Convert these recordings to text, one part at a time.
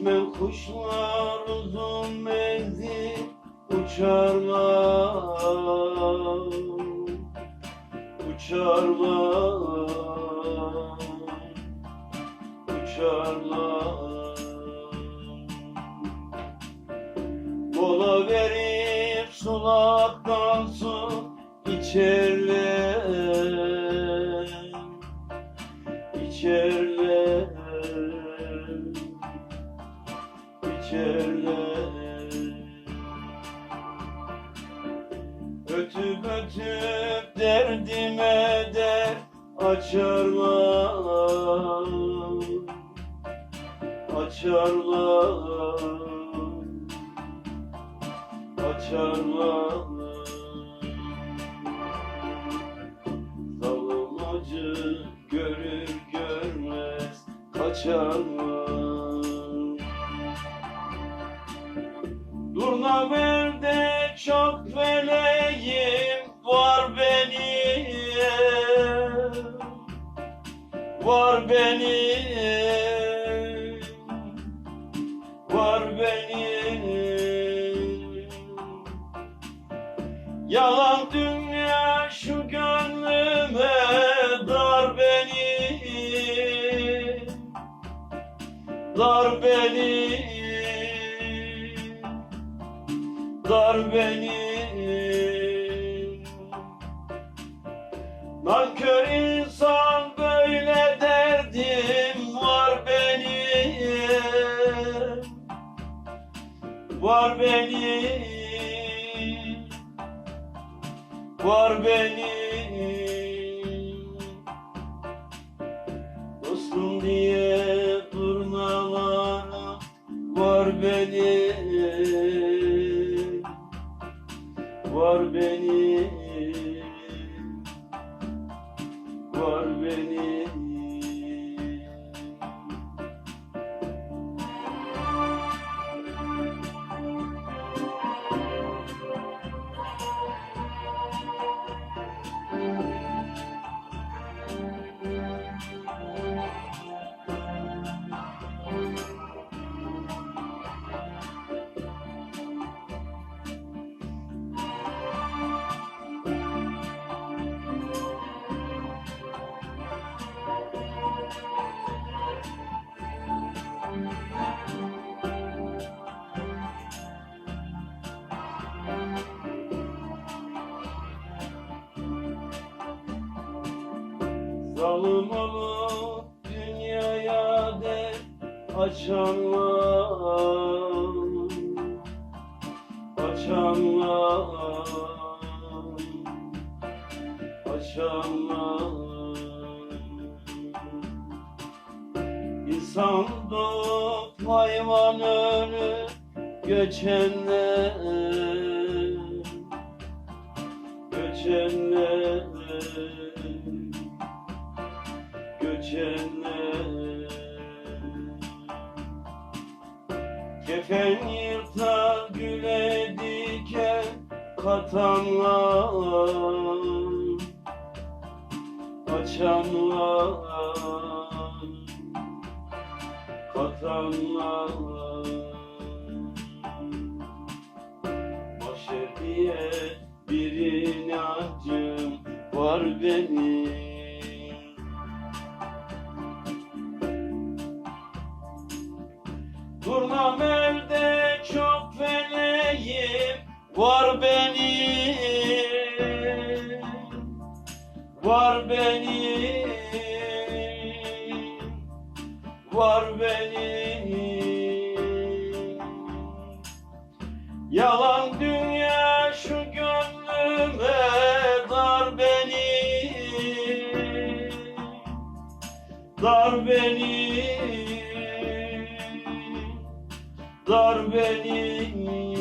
Göçmen kuşlar uzun menzil uçarlar Uçarlar. Uçarlar. Mola verip sulaktan su içerler İçerler İçerler Ötüp ötüp derdime der açarlar. Açarlar. Açarlar. Zalim acı görür görmez kaçarlar Durna verde çok feleğim var benim Var benim Var benim. Yalan dünya şu gönlüme dar benim Dar benim Dar benim Nankör insan böyle derdim var benim. Var benim. Var benim Var benim Var benim Zalim olup dünyaya der açanlar Açanlar Açanlar. İnsan doğup hayvan ölür göçenler Göçenler göçenler Kefen yırtar güle diken katanlar Açanlar Katanlar. Başer diye bir inancım var benim var benim Var benim Var benim Yalan dünya şu gönlüme dar benim Dar benim Dar benim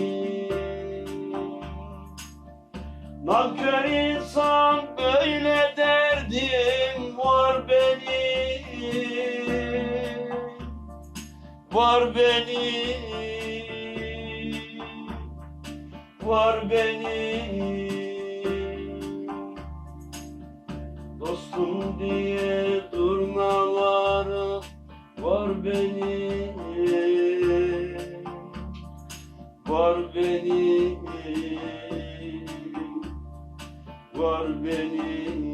Nankör insan böyle derdim var benim. Var benim. Var benim. Dostum diye durmaları var benim benim Var benim